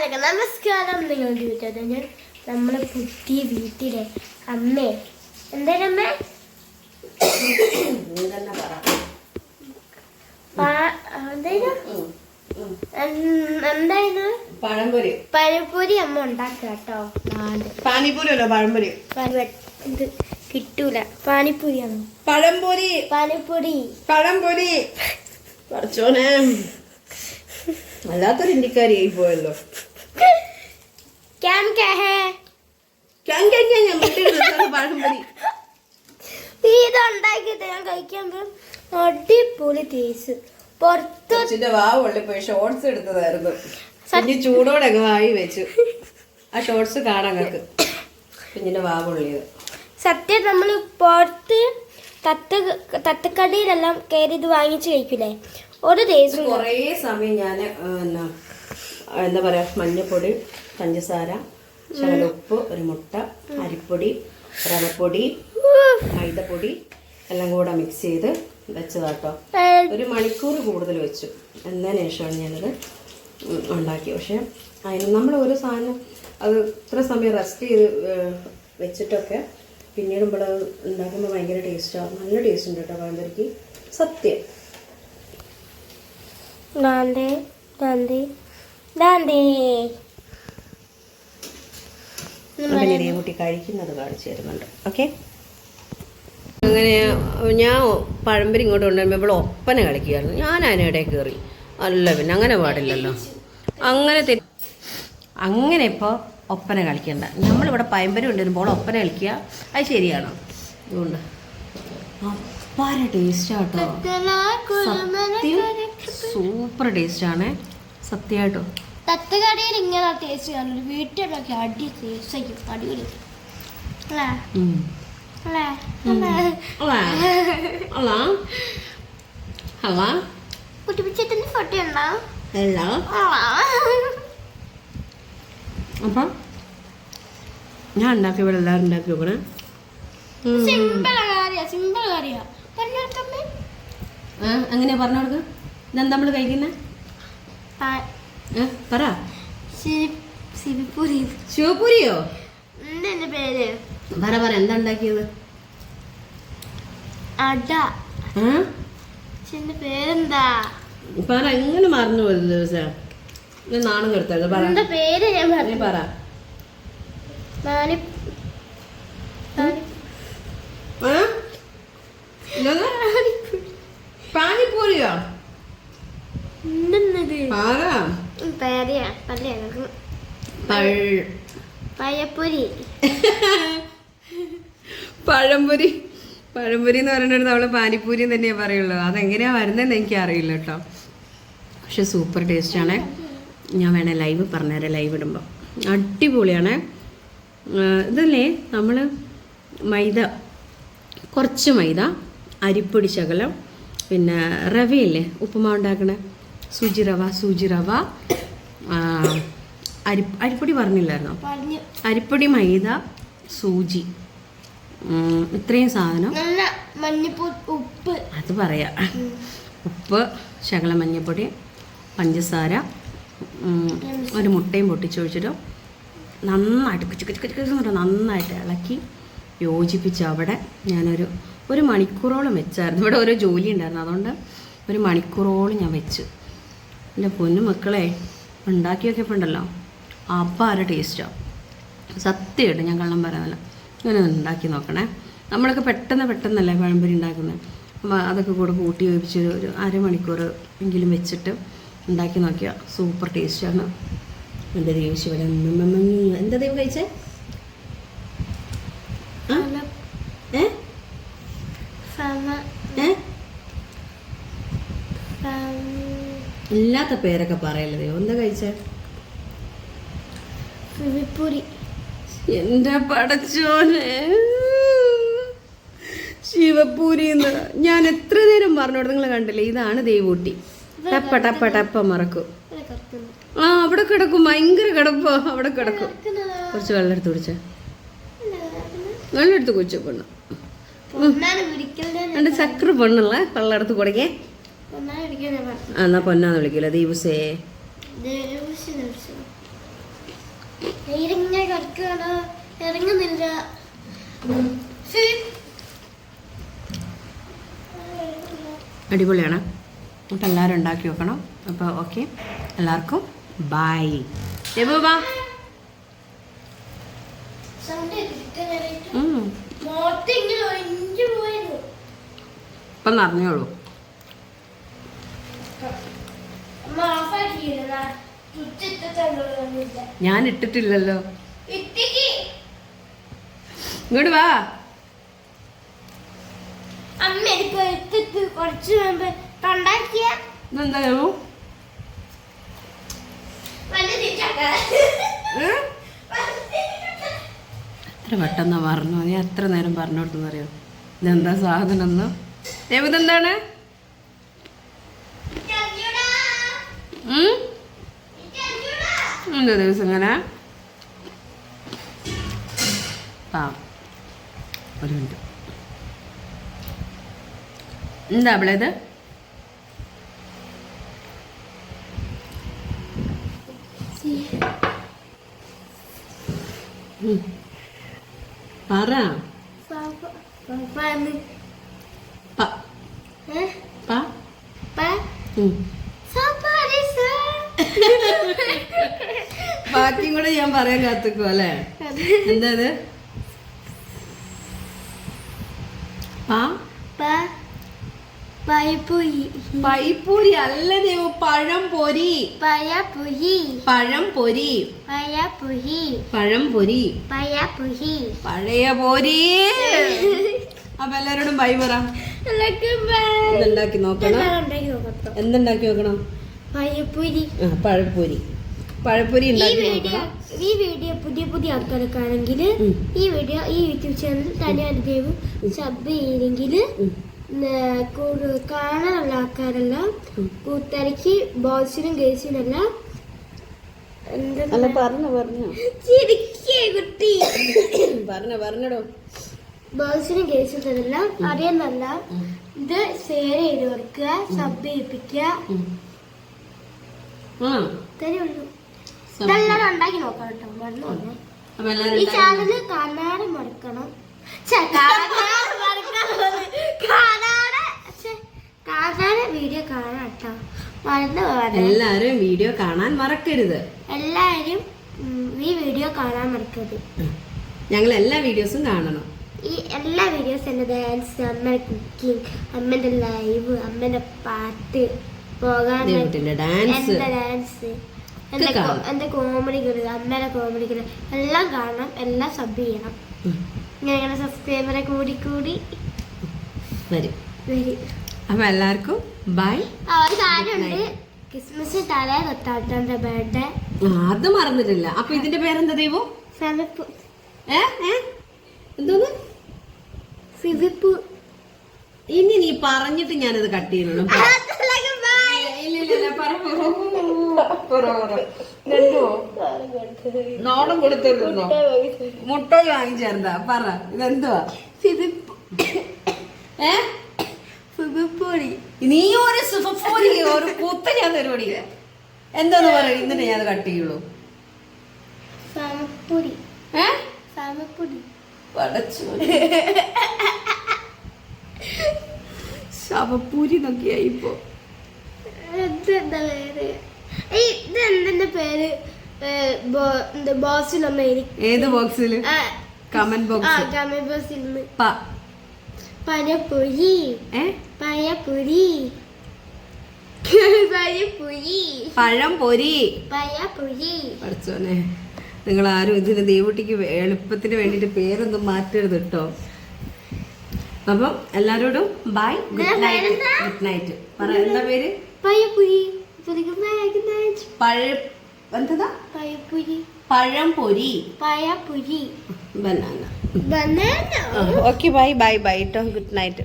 നമസ്കാരം. നിങ്ങൾ വീട്ടിൽ ഞാൻ നമ്മളെ പുതിയ വീട്ടിലെ അമ്മേ. എന്തേനമ്മേ എന്തായിരുന്നു പഴംപൊരി. പഴംപൊരി അമ്മ ഉണ്ടാക്കുക കേട്ടോ. പാനിപൂരി പാനിപ്പൂരി അല്ല പഴംപൊരി. പഴ- ഇത് കിട്ടൂല. പാനിപ്പൂരിയാണോ പഴംപൊരി. പാനിപ്പൂരി. പഴംപൊരി. പഠിച്ചോനെ വല്ലാത്തൊരു ഇന്ത്യക്കാരിയായി പോയല്ലോ. ക്യാം ക്യാ ഹേ ക്യാം ക്യാ ക്യാ ഞാൻ വിട്ടിരുന്നു പഴംപൊരി ഇത് ഉണ്ടാക്കിയിട്ട് ഞാൻ കഴിക്കാൻ അടിപൊളി ടേസ്റ്റ് പുറത്ത് കൊച്ചിന്റെ വാവ് പൊള്ളിപ്പോയി ഷോർട്സ് എടുത്തതായിരുന്നു. കുഞ്ഞ് ചൂടോടെ അങ്ങ് വായി വെച്ചു. ആ ഷോർട്സ് കാണാൻ ഞങ്ങൾക്ക് കുഞ്ഞിന്റെ വാവ് ഉള്ളിയത് സത്യം നമ്മൾ പുറത്ത് തത്ത തത്തക്കടിയിലെല്ലാം കയറി ഇത് വാങ്ങിച്ച് കഴിക്കില്ലേ ഒരു ടേസ്റ്റ് കുറേ സമയം ഞാൻ എന്നാ എന്താ പറയാ മഞ്ഞപ്പൊടി പഞ്ചസാര ഉപ്പ് ഒരു മുട്ട അരിപ്പൊടി റവപ്പൊടി മൈദപ്പൊടി എല്ലാം കൂടെ മിക്സ് ചെയ്ത് വെച്ചതാട്ടോ. ഒരു മണിക്കൂർ കൂടുതൽ വെച്ചു. എന്നതിന് ശേഷമാണ് ഞാനത് ഉണ്ടാക്കി പക്ഷേ അതിന് നമ്മൾ ഒരു സാധനം അത് ഇത്ര സമയം റെസ്റ്റ് ചെയ്ത് വെച്ചിട്ടൊക്കെ പിന്നീട് ഇവിടെ ഉണ്ടാക്കുമ്പോൾ ഭയങ്കര ടേസ്റ്റാണ് നല്ല ടേസ്റ്റ് ഉണ്ട് കേട്ടോ പഴംപൊരിക്ക് സത്യം. നന്ദി നന്ദി ദാണ്ടേ അങ്ങനെ കുട്ടി കഴിക്കുന്നത് കാണിച്ചു തരുന്നുണ്ട്. ഓക്കെ? അങ്ങനെ ഞാൻ പഴംപരി ഇങ്ങോട്ട് കൊണ്ടുവരുമ്പോൾ ഇവിടെ ഒപ്പന കളിക്കുകയായിരുന്നു ഞാൻ അതിനിടെ കയറി. അല്ല പിന്നെ അങ്ങനെ പാടില്ലല്ലോ. അങ്ങനെ തെ അങ്ങനെ ഇപ്പോൾ ഒപ്പന കളിക്കണ്ട. നമ്മളിവിടെ പഴംപരി കൊണ്ടുവരുമ്പോൾ ഒപ്പന കളിക്കുക അത് ശരിയാണോ. അതുകൊണ്ട് അപ്പാര ടേസ്റ്റാട്ടോ. സത്യം സൂപ്പർ ടേസ്റ്റാണേ. സത്യമായിട്ടോ. തത്തക്കടയിൽ ഇങ്ങനെ ടേസ്റ്റ് കാണുന്നു വീട്ടിലൊക്കെ അടി ടേസ്റ്റ് ആയിരിക്കും. അടിപൊളി. അല്ലേ. അല്ലേ? ഫോട്ടോ ഉണ്ടോ? അപ്പം? ഞാൻ ഉണ്ടാക്കി ഇവിടെ എല്ലാവരും ഉണ്ടാക്കി നോക്കണേ സിമ്പിൾ കാര്യ സിമ്പിൾ കാര്യ. പറഞ്ഞോട്ടമ്മേ എങ്ങനെയാ പറഞ്ഞു കൊടുക്ക ഇതെന്താ നമ്മൾ കഴിക്കുന്നത് പറ. സിരിപ്പൂരി ശിവപുരിയോ? എന്താ എന്റെ പേര്? പറ പറ. എന്താ ഉണ്ടാക്കിയത്? അട. പേരെന്താ? പറ എങ്ങനെ മറന്നു പോയത് ദിവസം? ഞാൻ നാണം കെടുത്തത് പറ. എന്താ പേര് ഞാൻ പറഞ്ഞു പറ? ഇല്ലെന്ന്? പാനിപ്പൂരിയോ? എന്തെന്നത്? പഴപ്പൊരി പഴംപൊരി. പഴംപൊരി. എന്ന് പറഞ്ഞിട്ട് നമ്മൾ പാനിപ്പൂരി തന്നെയാണ് പറയുള്ളൂ. അതെങ്ങനെയാ വരുന്നതെന്ന് എനിക്ക് അറിയില്ല കേട്ടോ. പക്ഷെ സൂപ്പർ ടേസ്റ്റാണ് ഞാൻ വേണേ ലൈവ് പറഞ്ഞുതരാം ലൈവ് ഇടുമ്പോൾ അടിപൊളിയാണ്. ഇതല്ലേ നമ്മൾ മൈദ. കുറച്ച് മൈദ അരിപ്പൊടി ശകലം പിന്നെ റവയില്ലേ ഉപ്പുമാവ് ഉണ്ടാക്കണേ. സൂചി റവ സൂചി റവ അരി അരിപ്പൊടി പറഞ്ഞില്ലായിരുന്നോ? അരിപ്പൊടി മൈദ സൂചി. ഇത്രയും സാധനം. ഉപ്പ്. അത് പറയാ. ഉപ്പ് ശകല മഞ്ഞപ്പൊടി പഞ്ചസാര ഒരു മുട്ടയും പൊട്ടിച്ചൊഴിച്ചിട്ട് നന്നായിട്ട് കുച്ചു കുച്ചു കുച്ചു കുച്ചു നന്നായിട്ട് ഇളക്കി യോജിപ്പിച്ച് അവിടെ ഞാനൊരു ഒരു മണിക്കൂറോളം വെച്ചായിരുന്നു. ഇവിടെ ഓരോ ജോലി ഉണ്ടായിരുന്നു. അതുകൊണ്ട് ഒരു മണിക്കൂറോളം ഞാൻ വെച്ചു. എന്റെ പൊന്നു മക്കളെ ഉണ്ടാക്കിയൊക്കെ ഇപ്പം ഉണ്ടല്ലോ. അപ്പാര ടേസ്റ്റാണ് സത്യമായിട്ട് ഞാൻ കള്ളം പറയുന്നില്ല ഇങ്ങനെ ഉണ്ടാക്കി നോക്കണേ. നമ്മളൊക്കെ പെട്ടെന്ന് പെട്ടെന്നല്ലേ പഴംപൊരി ഉണ്ടാക്കുന്നത് അപ്പോൾ അതൊക്കെ കൂടെ കൂട്ടി വേവിച്ച് ഒരു- അരമണിക്കൂർ എങ്കിലും വെച്ചിട്ട് ഉണ്ടാക്കി നോക്കിയാൽ സൂപ്പർ ടേസ്റ്റാണ് എന്റെ ദേവശിവൻ എന്താ ദൈവം കഴിച്ചേ? ഏ? ഇല്ലാത്ത പേരൊക്കെ പറയല്ലേ എന്താ കഴിച്ചേ? എന്റെ പടച്ചോനെ. ശിവപൂരിന്ന്. ഞാൻ എത്ര നേരം പറഞ്ഞോട് നിങ്ങൾ കണ്ടില്ലേ? ഇതാണ് ദേവൂട്ടി. ടപ്പ ടപ്പ ടപ്പ മറക്കും. ആ അവിടെ കിടക്കും. ഭയങ്കര കിടപ്പോ. അവിടെ കിടക്കും. കുറച്ച് വെള്ളം എടുത്ത് കുടിച്ചേ. വെള്ളം എടുത്ത് കുടിച്ചു പെണ്ണു. എന്റെ ചക്ര പെണ്ണുള്ള വെള്ളം എടുത്ത് കുടിക്കേ. എന്നാ പൊന്നാന്ന് വിളിക്കില്ല ദീപുസേ. ഇറങ്ങുന്നില്ല. അടിപൊളിയാണ്. അപ്പം എല്ലാവരും ഉണ്ടാക്കി വെക്കണം. അപ്പോൾ ഓക്കെ. എല്ലാവർക്കും ബായ് ബാ. സൗണ്ട് കേട്ടിട്ട് ഉം. മോത്ത് ഇങ്ങനെ ഒഴിഞ്ഞു പോയിരുന്നു ഇപ്പം നിറഞ്ഞോളൂ ഞാൻ ഇട്ടിട്ടില്ലല്ലോ. ഇങ്ങോട്ട് വാ. അമ്മ എനിക്ക് എടുത്തിട്ട് കുറച്ച് മുമ്പ് തൊണ്ടാക്കിയ. ഇതെന്തായാലും വലിയ തിരിച്ചൊക്കെ എത്ര പെട്ടെന്നാ പറഞ്ഞു? ഞാൻ എത്ര നേരം പറഞ്ഞു കൊടുത്തെന്നറിയോ? ഇതെന്താ സാധനം എന്ന്? ദേവ് ഇതെന്താണ്? എന്താ ദിവസം ഇങ്ങനെ ആ ഒരു മിനിറ്റ്. എന്താ അവളെ ഇത്? ഉം. പറ. പ. പ. ഉം. ബാക്കിയും കൂടെ ഞാൻ പറയാൻ കാത്തുക്കോ അല്ലേ? എന്താ ഇത് പൈപ്പൂരി അല്ല ദൈവം പഴം പൊരി. പയപ്പുയി പഴം പൊരി. പയപ്പുയി പഴം പൊരി. പയപ്പുയി പഴയ പൊരി. അപ്പൊ എല്ലാരോടും ബൈ പറ. എന്തുണ്ടാക്കി നോക്കണം? എന്തുണ്ടാക്കി നോക്കണം? പയപ്പുരി ആ പഴപ്പൊരി. പഴപ്പൊരി ഈ ഉണ്ടാക്കി വീഡിയോ നോക്കണം. ഈ വീഡിയോ പുതിയ പുതിയ ആൾക്കാരൊക്കെയാണെങ്കിൽ ഈ വീഡിയോ ഈ യൂട്യൂബ് ചാനൽ തനിയാൻ ദേവ് സബ് ചെയ്തെങ്കിൽ. കാണാനുള്ള ആൾക്കാരെല്ലാം. കൂത്തരക്ക് ബോയ്സിനും ഗേൾസിനും എല്ലാം അല്ല പറഞ്ഞു പറഞ്ഞു. ചിരിക്കേ കുട്ടി. പറഞ്ഞു പറഞ്ഞടോ. ബോയ്സിനും ഗേൾസിനും എല്ലാം അറിയുന്നല്ല ഇത് ഷെയർ ചെയ്ത് കൊടുക്കുക സബ് ചെയ്യിപ്പിക്കുക. തരുള്ളൂ. സബ് ഇതെല്ലാം ഉണ്ടാക്കി നോക്കാം കേട്ടോ. മറന്നു ഈ ചാനൽ മറക്കണം. വീഡിയോ കാണാം കേട്ടോ. മറന്നു എല്ലാരും വീഡിയോ കാണാൻ മറക്കരുത്. എല്ലാരും ഈ വീഡിയോ കാണാൻ മറക്കരുത്. ഞങ്ങൾ എല്ലാ വീഡിയോസും കാണണം. ഈ എല്ലാ വീഡിയോസും എന്റെ ഡാൻസ് അമ്മയുടെ കുക്കിംഗ് അമ്മന്റെ ലൈവ് അമ്മന്റെ പാട്ട്. പോകാൻ ഡാൻസ് ഡാൻസ്. എന്റെ കോമഡികൾ അമ്മയുടെ കോമഡികൾ എല്ലാം കാണണം എല്ലാം സബ് ചെയ്യണം. ഞങ്ങളുടെ സബ്സ്ക്രൈബറെ കൂടി കൂടി വരും. വരും. അപ്പൊ എല്ലാവർക്കും ബൈ ഒരു കാര്യമുണ്ട് ക്രിസ്മസ് തലേ തൊട്ടാട്ടന്റെ ബർത്ത്ഡേ അത് മറന്നിട്ടില്ല. അപ്പൊ ഇതിന്റെ പേരെന്താ ദൈവോ? ഫിലിപ്പ്. ഏ ഏ? എന്തോന്ന്? ഫിവിപ്പ് ഇനി നീ പറഞ്ഞിട്ട് ഞാനത് കട്ട് ചെയ്യുള്ളൂ നോണം കൊടുത്തിരുന്നോ മുട്ട വാങ്ങിച്ചേർന്നാ പറ ഇതെന്തുവാ? ഏ? ഫിലിപ്പൊടി നീ ഒരു സുഖപ്പൊടി ഒരു കുത്ത ഞാൻ തരുപൊടി എന്താന്ന് പറയും ഇന്നിട്ട് ഞാൻ അത് കട്ട് ചെയ്യുള്ളൂ. സമപ്പൊടി. ഏ? സമപ്പൊടി. പടച്ചു ശവപ്പൂരി നോക്കിയായി ഇപ്പൊ. ഇതെന്താ പേര്? ഈ ഇത് എന്തിന്റെ പേര്? ഏ, ബോ- എന്ത് ഏത് ബോക്സിൽ കമന്റ് ബോക്സ്. പഴം പൊരി പഠിച്ചോനെ. നിങ്ങൾ ആരും ഇതിന് ദേവുട്ടിക്ക് എളുപ്പത്തിന് വേണ്ടിയിട്ട് പേരൊന്നും മാറ്റരുത് കേട്ടോ അപ്പം എല്ലാരോടും bye good night good night പറ എന്താ പേര്? പയപ്പൊരി പുതിയ പഴ എന്താ പയപ്പൊരി പഴം പൊരി പയപ്പൊരി banana. Banana. Okay bye bye bye കേട്ടോ ഗുഡ് നൈറ്റ്